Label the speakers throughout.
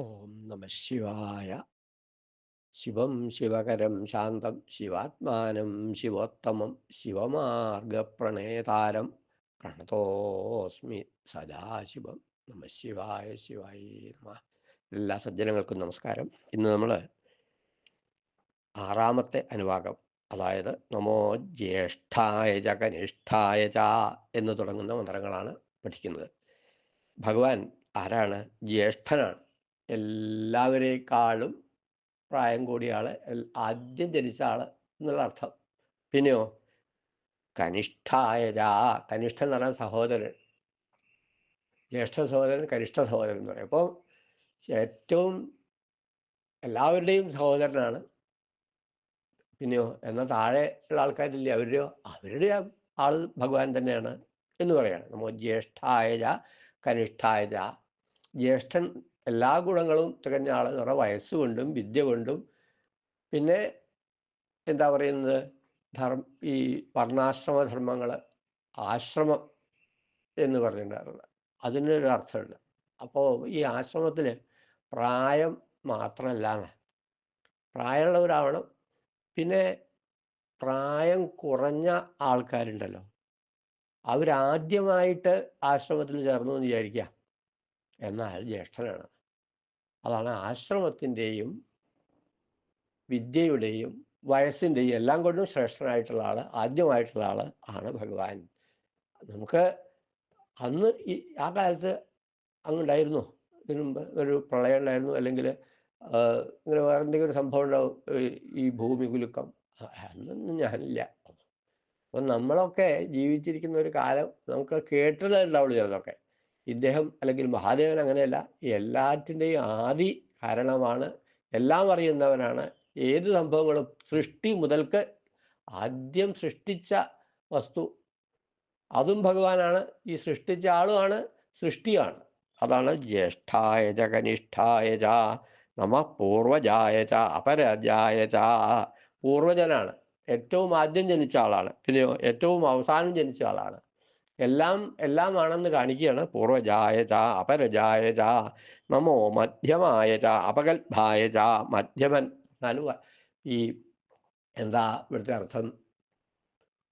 Speaker 1: ഓം നമ ശിവായ. ശിവം ശിവകരം ശാന്തം ശിവാത്മാനം ശിവോത്തമം ശിവമാർഗപ്രണേതാരം പ്രണതോസ്മി സദാശിവം നമ ശിവായ ശിവായ നമ. എല്ലാ സജ്ജനങ്ങൾക്കും നമസ്കാരം. ഇന്ന് നമ്മൾ ആറാമത്തെ അനുഭാഗം അതായത് നമോ ജ്യേഷ്ഠായ ച കനിഷ്ഠായ ച എന്ന് തുടങ്ങുന്ന മന്ത്രങ്ങളാണ് പഠിക്കുന്നത്. ഭഗവാൻ ആരാണ്? ജ്യേഷ്ഠനാണ്. എല്ലാവരേക്കാളും പ്രായം കൂടിയ ആൾ ആദ്യം ജനിച്ച ആൾ എന്നുള്ള അർത്ഥം. പിന്നെയോ? കനിഷ്ഠായ ച കനിഷ്ഠൻ എന്ന് പറഞ്ഞാൽ സഹോദരൻ. ജ്യേഷ്ഠ സഹോദരൻ കനിഷ്ഠ സഹോദരൻ എന്ന് പറയും. അപ്പോൾ ഏറ്റവും എല്ലാവരുടെയും സഹോദരനാണ്. പിന്നെയോ? എന്നാൽ താഴെ ഉള്ള ആൾക്കാരില്ലേ അവരുടെയോ? അവരുടെ ആൾ ഭഗവാൻ തന്നെയാണ് എന്ന് പറയാണ്. നമ്മൾ ജ്യേഷ്ഠായജ കനിഷ്ഠായജ ജ്യേഷ്ഠൻ എല്ലാ ഗുണങ്ങളും തികഞ്ഞ ആൾ പറഞ്ഞാൽ വയസ്സുകൊണ്ടും വിദ്യ കൊണ്ടും. പിന്നെ എന്താ പറയുന്നത്? ധർമ്മ ഈ വർണാശ്രമ ധർമ്മങ്ങൾ ആശ്രമം എന്ന് പറഞ്ഞിട്ടുണ്ടായിരുന്നു അതിനൊരു അർത്ഥമുണ്ട്. അപ്പോൾ ഈ ആശ്രമത്തിൽ പ്രായം മാത്രമല്ല പ്രായമുള്ളവരാവണം. പിന്നെ പ്രായം കുറഞ്ഞ ആൾക്കാരുണ്ടല്ലോ. അവരാദ്യമായിട്ട് ആശ്രമത്തിൽ ചേർന്നു എന്ന് വിചാരിക്കുക. എന്നാൽ ജ്യേഷ്ഠനാണ്. അതാണ് ആശ്രമത്തിന്റെയും വിദ്യയുടെയും വയസ്സിന്റെയും എല്ലാം കൊണ്ടും ശ്രേഷ്ഠനായിട്ടുള്ള ആൾ ആദ്യമായിട്ടുള്ള ആൾ ആണ് ഭഗവാൻ. നമുക്ക് അന്ന് ഈ ആ കാലത്ത് അങ്ങുണ്ടായിരുന്നു. ഇതിനു മുമ്പ് ഒരു പ്രളയം ഉണ്ടായിരുന്നു. അല്ലെങ്കിൽ ഇങ്ങനെ വേറെ എന്തെങ്കിലും സംഭവം ഉണ്ടാവും. ഈ- ഭൂമി കുലുക്കം. അന്നൊന്നും ഞാനില്ല. അപ്പം നമ്മളൊക്കെ ജീവിച്ചിരിക്കുന്ന ഒരു കാലം നമുക്ക് കേട്ടതേ ചിലതൊക്കെ. ഇദ്ദേഹം അല്ലെങ്കിൽ മഹാദേവൻ അങ്ങനെയല്ല എല്ലാറ്റിന്റെയും ആദി കാരണമാണ് എല്ലാം അറിയുന്നവനാണ്. ഏത് സംഭവങ്ങളും സൃഷ്ടി മുതൽക്ക് ആദ്യം സൃഷ്ടിച്ച വസ്തു അതും ഭഗവാനാണ് ഈ സൃഷ്ടിച്ച ആളുമാണ് സൃഷ്ടിയാണ്. അതാണ് ജ്യേഷ്ഠായ ച കനിഷ്ഠായ ച നമ പൂർവജായ ച അപരജായ ച പൂർവജനാണ് ഏറ്റവും ആദ്യം ജനിച്ച ആളാണ്. പിന്നെയോ ഏറ്റവും അവസാനം ജനിച്ച ആളാണ്. എല്ലാം എല്ലാം ആണെന്ന് കാണിക്കുകയാണ്. പൂർവജായ ച അപരജായ ച നമോ മധ്യമായ ച അപകൽഭായ ച മധ്യമൻ എന്നാലും ഈ എന്താ ഇവിടുത്തെ അർത്ഥം?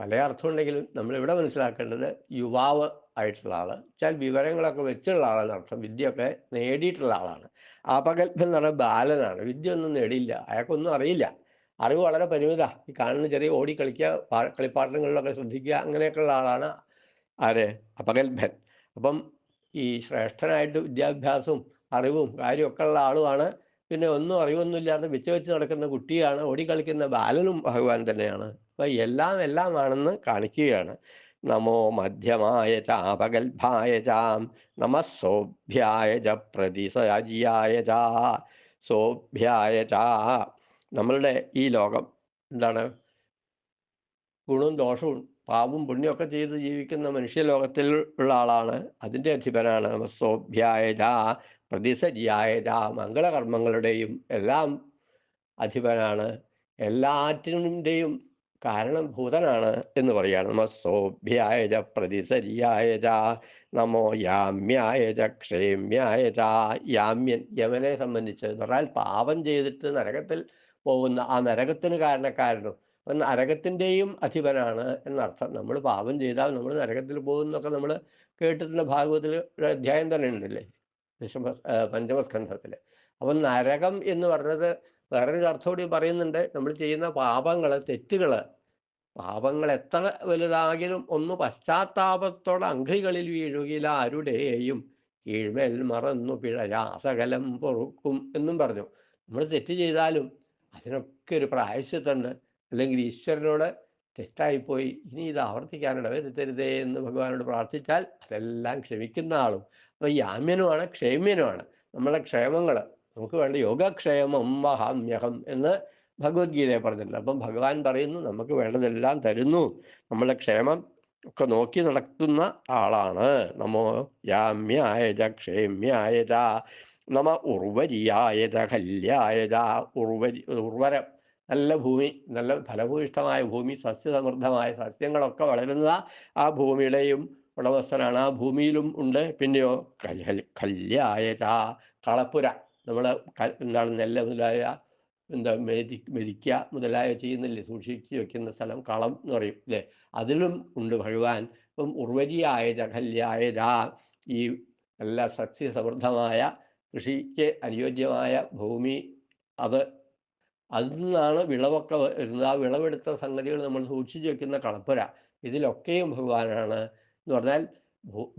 Speaker 1: പല അർത്ഥമുണ്ടെങ്കിലും നമ്മൾ ഇവിടെ മനസ്സിലാക്കേണ്ടത് യുവാവ് ആയിട്ടുള്ള ആൾ വെച്ചാൽ വിവരങ്ങളൊക്കെ വെച്ചുള്ള ആളാണ് അർത്ഥം. വിദ്യയൊക്കെ നേടിയിട്ടുള്ള ആളാണ്. അപകൽഭൻ എന്ന് പറഞ്ഞാൽ ബാലനാണ്. വിദ്യ ഒന്നും നേടിയില്ല. അയാൾക്കൊന്നും അറിയില്ല. അറിവ് വളരെ പരിമിത ഈ കാണുന്ന ചെറിയ ഓടി കളിക്കുക കളിപ്പാട്ടങ്ങളിലൊക്കെ ശ്രദ്ധിക്കുക അങ്ങനെയൊക്കെയുള്ള ആളാണ് ആര് അപകൽഭൻ. അപ്പം ഈ ശ്രേഷ്ഠനായിട്ട് വിദ്യാഭ്യാസവും അറിവും കാര്യമൊക്കെ ഉള്ള ആളുമാണ്. പിന്നെ ഒന്നും അറിവൊന്നും ഇല്ലാതെ വെച്ച് വെച്ച് നടക്കുന്ന കുട്ടിയാണ്. ഓടിക്കളിക്കുന്ന ബാലനും ഭഗവാൻ തന്നെയാണ്. അപ്പം എല്ലാം എല്ലാമാണെന്ന് കാണിക്കുകയാണ്. നമോ മധ്യമായ ചാപകൽഭായ ചാം നമ സോഭ്യായ ച പ്രതിസജിയായ ചാ സോഭ്യായ ചാ. നമ്മളുടെ ഈ ലോകം എന്താണ്? ഗുണവും ദോഷവും പാപവും പുണ്യമൊക്കെ ചെയ്ത് ജീവിക്കുന്ന മനുഷ്യലോകത്തിൽ ഉള്ള ആളാണ്. അതിന്റെ അധിപനാണ് നമസ്തോഭ്യായത സോഭ്യായ ച പ്രതിസജിയായ മംഗളകർമ്മങ്ങളുടെയും എല്ലാം അധിപനാണ്. എല്ലാറ്റിന്റെയും കാരണം ഭൂതനാണ് എന്ന് പറയാണ്. നമസ്തോഭ്യായത സോഭ്യായ പ്രതിസരിയായ നമോ യാമ്യായ ക്ഷേമ്യായത യാമ്യൻ യമനെ സംബന്ധിച്ച് എന്ന് പറഞ്ഞാൽ പാപം ചെയ്തിട്ട് നരകത്തിൽ പോകുന്ന ആ നരകത്തിന് കാരണക്കാരനും അപ്പം നരകത്തിന്റെയും അധിപനാണ് എന്നർത്ഥം. നമ്മൾ പാപം ചെയ്താൽ നമ്മൾ നരകത്തിൽ പോകും എന്നൊക്കെ നമ്മൾ കേട്ടിട്ടുള്ള ഭാഗവത്തിൽ ഒരു അധ്യായം തന്നെ ഉണ്ടല്ലേ? ദശമ പഞ്ചമസ്കന്ധത്തിൽ അപ്പം നരകം എന്ന് പറഞ്ഞത് വേറൊരു അർത്ഥത്തോടെ പറയുന്നുണ്ട്. നമ്മൾ ചെയ്യുന്ന പാപങ്ങൾ തെറ്റുകൾ പാപങ്ങൾ എത്ര വലുതാകിലും ഒന്ന് പശ്ചാത്താപത്തോടെ അങ്കികളിൽ വീഴുകയില്ല. ആരുടെയും കീഴ്മേൽ മറന്നു പിഴയാ സകലം പൊറുക്കും എന്നും പറഞ്ഞു. നമ്മൾ തെറ്റ് ചെയ്താലും അതിനൊക്കെ ഒരു പ്രായശ്ചിത്തമുണ്ട്. അല്ലെങ്കിൽ ഈശ്വരനോട് തെറ്റായിപ്പോയി ഇനി ഇത് ആവർത്തിക്കാനിട വരുത്തരുതേ എന്ന് ഭഗവാനോട് പ്രാർത്ഥിച്ചാൽ അതെല്ലാം ക്ഷമിക്കുന്ന ആളും. അപ്പോൾ യാമ്യനുമാണ് ക്ഷേമ്യനുമാണ്. നമ്മളെ ക്ഷേമങ്ങൾ നമുക്ക് വേണ്ട യോഗക്ഷേമം മഹാമ്യഹം എന്ന് ഭഗവത്ഗീതയെ പറഞ്ഞിട്ടുണ്ട്. അപ്പം ഭഗവാൻ പറയുന്നു നമുക്ക് വേണ്ടതെല്ലാം തരുന്നു. നമ്മളെ ക്ഷേമം ഒക്കെ നോക്കി നടത്തുന്ന ആളാണ്. നമോ യാമ്യായത ക്ഷേമ്യായത നമ ഉർവരിയായത കല്യായത ഉർവരി ഉർവരം. നല്ല ഭൂമി നല്ല ഫലഭൂയിഷ്ടമായ ഭൂമി സസ്യസമൃദ്ധമായ സസ്യങ്ങളൊക്കെ വളരുന്ന ആ ഭൂമിയുടെയും ഉടമസ്ഥനാണ്. ആ ഭൂമിയിലും ഉണ്ട്. പിന്നെയോ കല്യ കല്യായ കളപ്പുര. നമ്മൾ എന്താണ് നെല്ല് മുതലായ എന്താ മെതി മെതിക്കുക മുതലായ ചെയ്യുന്നില്ലേ? സൂക്ഷിച്ച് വെക്കുന്ന സ്ഥലം കളം എന്ന് പറയും അല്ലേ? അതിലും ഉണ്ട് ഭഗവാൻ. ഇപ്പം ഉർവരിയായ ജഹല്യായ രാ ഈ നല്ല സസ്യസമൃദ്ധമായ കൃഷിക്ക് അനുയോജ്യമായ ഭൂമി അത് അതിൽ നിന്നാണ് വിളവൊക്കെ വരുന്നത് ആ വിളവെടുത്ത സംഗതികൾ നമ്മൾ സൂക്ഷിച്ചു വെക്കുന്ന കളപ്പുര ഇതിലൊക്കെയും ഭഗവാനാണ് എന്ന് പറഞ്ഞാൽ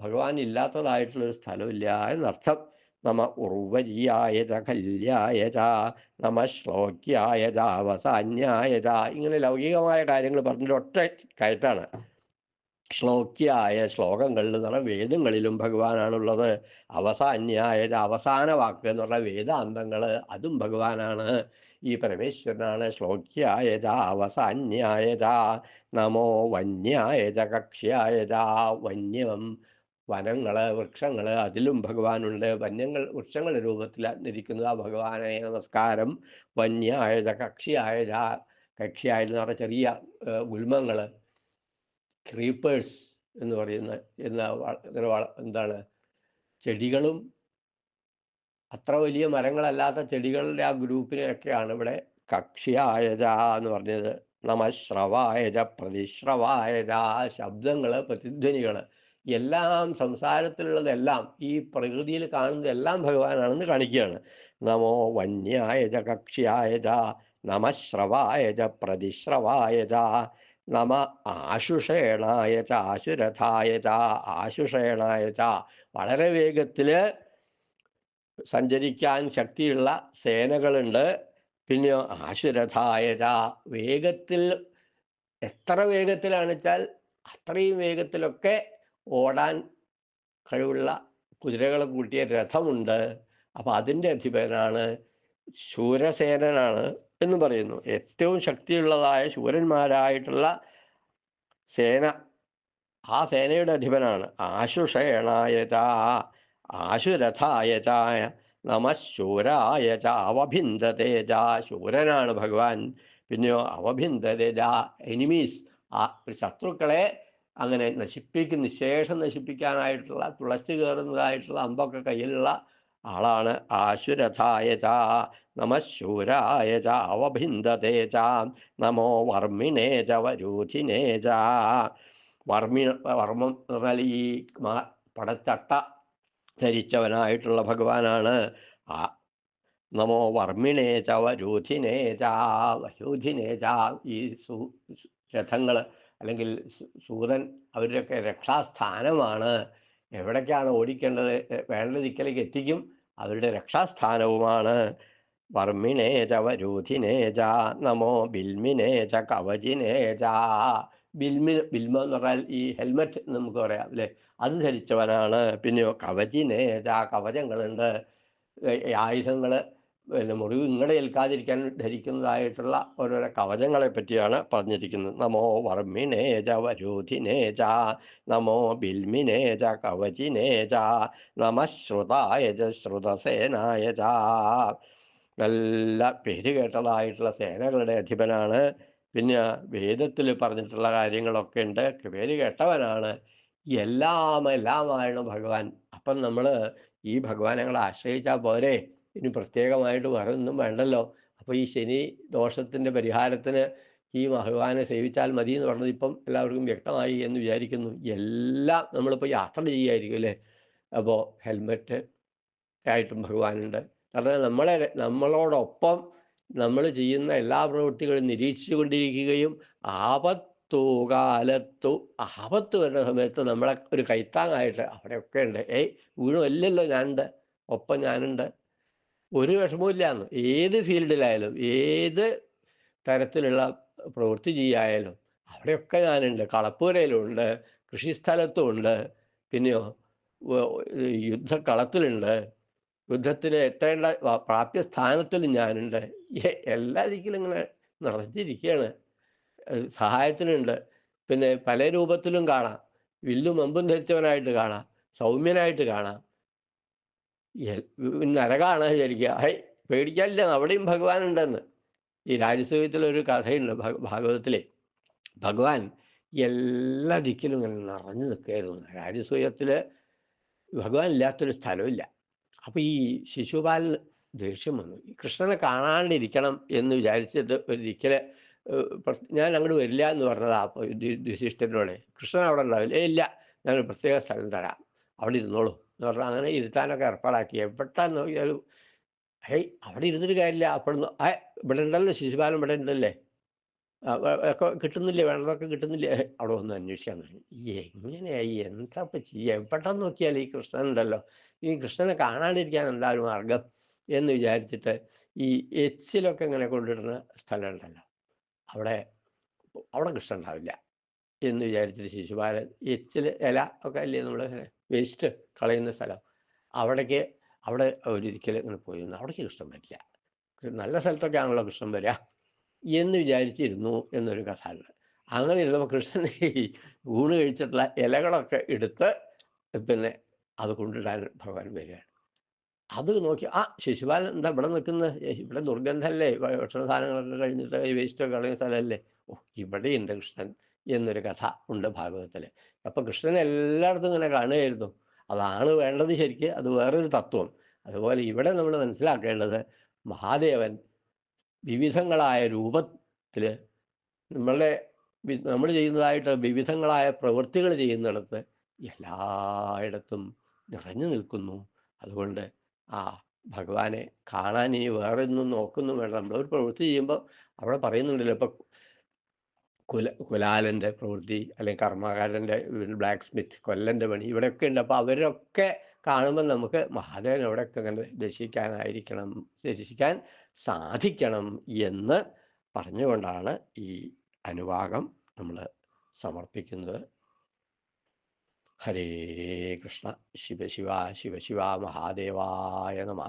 Speaker 1: ഭഗവാൻ ഇല്ലാത്തതായിട്ടുള്ളൊരു സ്ഥലമില്ല എന്നർത്ഥം. നമ ഉർവരിയായ ച കല്യായ നമ ശ്ലോക്യായ ച അവസാന്യായ ഇങ്ങനെ ലൗകികമായ കാര്യങ്ങൾ പറഞ്ഞിട്ട് ഒറ്റ കയറ്റാണ്. ശ്ലോക്യായ ശ്ലോകങ്ങളിൽ എന്ന് പറഞ്ഞാൽ വേദങ്ങളിലും ഭഗവാനാണുള്ളത്. അവസാന്യായ ച അവസാന വാക്ക് എന്ന് പറഞ്ഞാൽ വേദാന്തങ്ങൾ അതും ഭഗവാനാണ്. ഈ പരമേശ്വരനാണ് ശ്ലോക്യായത അവസാന്യായത അവസാന്യായ നമോ വന്യായത കക്ഷ്യായത വന്യം. വനങ്ങൾ വൃക്ഷങ്ങൾ അതിലും ഭഗവാനുണ്ട്. വന്യങ്ങൾ വൃക്ഷങ്ങളുടെ രൂപത്തിൽ ഇരിക്കുന്നത്. ആ ഭഗവാനെ നമസ്കാരം. വന്യായത കക്ഷിയായത കക്ഷിയായ എന്ന് പറഞ്ഞ ചെറിയ ഗുൽമങ്ങൾ ക്രീപ്പേഴ്സ് എന്ന് പറയുന്ന എന്താണ്? ചെടികളും അത്ര വലിയ മരങ്ങളല്ലാത്ത ചെടികളുടെ ആ ഗ്രൂപ്പിനെയൊക്കെയാണ് ഇവിടെ കക്ഷിയായജ എന്ന് പറഞ്ഞത്. നമശ്രവായജ പ്രതിശ്രവായജ ശബ്ദങ്ങൾ പ്രതിധ്വനികൾ. എല്ലാം സംസാരത്തിലുള്ളതെല്ലാം ഈ പ്രകൃതിയിൽ കാണുന്നതെല്ലാം ഭഗവാനാണെന്ന് കാണിക്കുകയാണ്. നമോ വന്യായജ കക്ഷിയായത നമശ്രവായജ പ്രതിശ്രവായജ നമ ആശുഷേണായ ആശുരഥായത ആശുഷേണായത. വളരെ വേഗത്തിൽ സഞ്ചരിക്കാൻ ശക്തിയുള്ള സേനകളുണ്ട്. പിന്നെ ആശുരഥായ ച വേഗത്തിൽ എത്ര വേഗത്തിലാണ് വെച്ചാൽ അത്രയും വേഗത്തിലൊക്കെ ഓടാൻ കഴിവുള്ള കുതിരകളെ കൂട്ടിയ രഥമുണ്ട്. അപ്പം അതിന്റെ അധിപനാണ് ശൂരസേനനാണ് എന്ന് പറയുന്നു. ഏറ്റവും ശക്തിയുള്ളതായ ശൂരന്മാരായിട്ടുള്ള സേന ആ സേനയുടെ അധിപനാണ്. ആശുഷേണായത. ആശുരഥായത നമശൂരായ ച അവഭിന്ദതേജ ശൂരനാണ് ഭഗവാൻ. പിന്നെയോ അവഭിന്ദതേജ എനിമീസ്. ആ ശത്രുക്കളെ അങ്ങനെ നശിപ്പിക്കും നിശേഷം നശിപ്പിക്കാനായിട്ടുള്ള തുളച്ചു കയറുന്നതായിട്ടുള്ള അമ്പൊക്കെ കയ്യിലുള്ള ആളാണ് ആശുരഥായ ച നമശൂരായ ച അവഭിന്ദതേ നമോ വർമ്മിണേ ച വരൂധിനേ ച വർമ്മി വർമ്മം പറഞ്ഞാൽ ഈ പടച്ചട്ട ധരിച്ചവനായിട്ടുള്ള ഭഗവാനാണ്. ആ നമോ വർമ്മിണേ ച വരൂധിനേ ചാ വരൂധിനേ ചാ. ഈ സൂ രഥങ്ങൾ അല്ലെങ്കിൽ സൂതൻ അവരുടെയൊക്കെ രക്ഷാസ്ഥാനമാണ്. എവിടേക്കാണ് ഓടിക്കേണ്ടത്? വേണ്ട ദിക്കലേക്ക് എത്തിക്കും. അവരുടെ രക്ഷാസ്ഥാനവുമാണ്. വർമ്മിണേ ച വരൂധിനേ നമോ ബിൽമിനേ ച കവചിനേ ച. ബിൽമി ബിൽമ എന്ന് പറഞ്ഞാൽ ഈ ഹെൽമെറ്റ് നമുക്ക് പറയാം അല്ലേ? അത് ധരിച്ചവനാണ്. പിന്നെയോ കവചിനെ ആ കവചങ്ങളുണ്ട്. ആയുധങ്ങൾ പിന്നെ മുറിവ് ഇങ്ങടെ ഏൽക്കാതിരിക്കാൻ ധരിക്കുന്നതായിട്ടുള്ള ഓരോരോ കവചങ്ങളെ പറ്റിയാണ് പറഞ്ഞിരിക്കുന്നത്. നമോ വർമ്മിനേജ വരൂധിനേജ നമോ ബിൽമിനേജ ച കവചിനേ ച നമ ശ്രുതായ ച ശ്രുതസേനായ ച. നല്ല പേര് കേട്ടതായിട്ടുള്ള സേനകളുടെ അധിപനാണ് പിന്നെ വേദത്തിൽ പറഞ്ഞിട്ടുള്ള കാര്യങ്ങളൊക്കെ ഉണ്ട്. പേര് കേട്ടവനാണ്. എല്ലാം എല്ലാമാണ് ഭഗവാൻ. അപ്പം നമ്മൾ ഈ ഭഗവാനങ്ങളെ ആശ്രയിച്ചാൽ പോരെ. ഇനി പ്രത്യേകമായിട്ട് വേറെ ഒന്നും വേണ്ടല്ലോ. അപ്പോൾ ഈ ശനി ദോഷത്തിന്റെ പരിഹാരത്തിന് ഈ ഭഗവാനെ സേവിച്ചാൽ മതി എന്ന് പറഞ്ഞത് ഇപ്പം എല്ലാവർക്കും വ്യക്തമായി എന്ന് വിചാരിക്കുന്നു. എല്ലാം നമ്മളിപ്പോൾ യാത്ര ചെയ്യുമായിരിക്കും അല്ലേ? അപ്പോൾ ഹെൽമെറ്റ് ആയിട്ടും ഭഗവാനുണ്ട്. കാരണം നമ്മളെ നമ്മളോടൊപ്പം നമ്മൾ ചെയ്യുന്ന എല്ലാ പ്രവൃത്തികളും നിരീക്ഷിച്ചു കൊണ്ടിരിക്കുകയും ആപത്തു കാലത്തു ആപത്ത് വരുന്ന സമയത്ത് നമ്മളെ ഒരു കൈത്താങ്ങായിട്ട് അവിടെയൊക്കെ ഉണ്ട്. ഏയ് വീണുമല്ലല്ലോ ഞാനുണ്ട് ഒപ്പം ഞാനുണ്ട്. ഒരു വിഷമവും ഏത് ഫീൽഡിലായാലും ഏത് തരത്തിലുള്ള പ്രവൃത്തി ചെയ്യായാലും അവിടെയൊക്കെ ഞാനുണ്ട്. കളപ്പൂരയിലുണ്ട് കൃഷിസ്ഥലത്തും ഉണ്ട് പിന്നെയോ യുദ്ധക്കളത്തിലുണ്ട്. യുദ്ധത്തിൽ എത്തേണ്ട പ്രാപ്യ സ്ഥാനത്തിൽ ഞാനുണ്ട്. എല്ലാ ദിക്കിലും ഇങ്ങനെ നിറഞ്ഞിരിക്കുകയാണ് സഹായത്തിനുണ്ട്. പിന്നെ പല രൂപത്തിലും കാണാം. വില്ലും അമ്പും ധരിച്ചവനായിട്ട് കാണാം. സൗമ്യനായിട്ട് കാണാം. നരകാണ് വിചാരിക്കുക. ഹൈ പേടിക്കാനില്ല. അവിടെയും ഭഗവാൻ ഉണ്ടെന്ന് ഈ രാജസൂയത്തിലൊരു കഥയുണ്ട് ഭാഗവതത്തിലെ. ഭഗവാൻ എല്ലാ ദിക്കിലും ഇങ്ങനെ നിറഞ്ഞു നിൽക്കുകയായിരുന്നു. രാജസൂയത്തിൽ ഭഗവാൻ ഇല്ലാത്തൊരു സ്ഥലമില്ല അപ്പോൾ ഈ ശിശുപാൽ ദേഷ്യം വന്നു. കൃഷ്ണനെ കാണാണ്ടിരിക്കണം എന്ന് വിചാരിച്ചിട്ട് ഒരിക്കൽ ഞാൻ അങ്ങോട്ട് വരില്ല എന്ന് പറഞ്ഞതാ അപ്പോൾ കൃഷ്ണൻ അവിടെ ഉണ്ടാവില്ല. "ഏയ് ഇല്ല ഞാനൊരു പ്രത്യേക സ്ഥലം തരാം. അവിടെ ഇരുന്നോളൂ. എന്ന് പറഞ്ഞാൽ അങ്ങനെ ഇരുത്താനൊക്കെ ഏർപ്പാടാക്കി. എവിടെന്ന് നോക്കിയാലും ഹേയ് അവിടെ ഇരുന്നിട്ട് കാര്യമില്ല. അപ്പോഴൊന്നും ഏ ഇവിടെ ഉണ്ടല്ലോ ശിശുപാലൻ ഇവിടെ ഉണ്ടല്ലേ? ഒക്കെ കിട്ടുന്നില്ലേ? വേണ്ടതൊക്കെ കിട്ടുന്നില്ലേ? അവിടെ ഒന്ന് അന്വേഷിക്കാൻ തുടങ്ങി. എങ്ങനെയായി എന്താ ഇപ്പം ചെയ്യുക നോക്കിയാൽ ഈ കൃഷ്ണൻ ഉണ്ടല്ലോ? ഈ കൃഷ്ണനെ കാണാണ്ടിരിക്കാൻ എന്താ ഒരു മാർഗം എന്ന് വിചാരിച്ചിട്ട് ഈ എച്ചിലൊക്കെ ഇങ്ങനെ കൊണ്ടിടുന്ന സ്ഥലം ഉണ്ടല്ലോ അവിടെ അവിടെ കൃഷ്ണൻ ഉണ്ടാവില്ല എന്ന് വിചാരിച്ചിട്ട് ശിശുപാലൻ എച്ചിൽ ഇല ഒക്കെ അല്ലേ നമ്മൾ വേസ്റ്റ് കളയുന്ന സ്ഥലം. അവിടേക്ക് അവിടെ ഒരിക്കൽ ഇങ്ങനെ പോയിരുന്നു അവിടേക്ക് കൃഷ്ണൻ വരില്ല. നല്ല സ്ഥലത്തൊക്കെ ആണല്ലോ കൃഷ്ണൻ വരിക എന്ന് വിചാരിച്ചിരുന്നു എന്നൊരു കഥാണ് അങ്ങനെ ഇരുന്നപ്പോൾ കൃഷ്ണൻ ഈ ഊണ് കഴിച്ചിട്ടുള്ള ഇലകളൊക്കെ എടുത്ത് പിന്നെ അത് കൊണ്ടിടാൻ ഭഗവാൻ വരികയാണ്. അത് നോക്കി ആ ശിശുപാലൻ എന്താ ഇവിടെ നിൽക്കുന്നത്? ഇവിടെ ദുർഗന്ധമല്ലേ? ഭക്ഷണ സാധനങ്ങളൊക്കെ കഴിഞ്ഞിട്ട് വേസ്റ്റൊക്കെ കളയുന്ന സ്ഥലമല്ലേ? ഓ ഇവിടെയുണ്ട് കൃഷ്ണൻ എന്നൊരു കഥ ഉണ്ട് ഭാഗവതത്തിൽ അപ്പം കൃഷ്ണൻ എല്ലായിടത്തും ഇങ്ങനെ കാണുകയായിരുന്നു. അതാണ് വേണ്ടത് ശരിക്ക് അത് വേറൊരു തത്വം. അതുപോലെ ഇവിടെ നമ്മൾ മനസ്സിലാക്കേണ്ടത് മഹാദേവൻ വിവിധങ്ങളായ രൂപത്തിൽ നമ്മളുടെ നമ്മൾ ചെയ്യുന്നതായിട്ട് വിവിധങ്ങളായ പ്രവൃത്തികൾ ചെയ്യുന്നിടത്ത് എല്ലായിടത്തും നിറഞ്ഞു നിൽക്കുന്നു അതുകൊണ്ട് ആ ഭഗവാനെ കാണാൻ ഇനി വേറെ ഒന്നും നോക്കുന്നു വേണ്ട. നമ്മളൊരു പ്രവൃത്തി ചെയ്യുമ്പോൾ അവിടെ പറയുന്നുണ്ടല്ലോ ഇപ്പം കുല കുലാലന്റെ പ്രവൃത്തി അല്ലെങ്കിൽ കർമ്മകാരന്റെ ബ്ലാക്ക് സ്മിത്ത് കൊല്ലന്റെ പണി ഇവിടെയൊക്കെ ഉണ്ട്. അപ്പോൾ അവരൊക്കെ കാണുമ്പോൾ നമുക്ക് മഹാദേവൻ എവിടെയൊക്കെ അങ്ങനെ ദർശിക്കാനായിരിക്കണം ദർശിക്കാൻ സാധിക്കണം എന്ന് പറഞ്ഞുകൊണ്ടാണ് ഈ അനുവാകം നമ്മൾ സമർപ്പിക്കുന്നത്. ഹരേ കൃഷ്ണ ശിവ ശിവ ശിവ ശിവ മഹാദേവായ നമ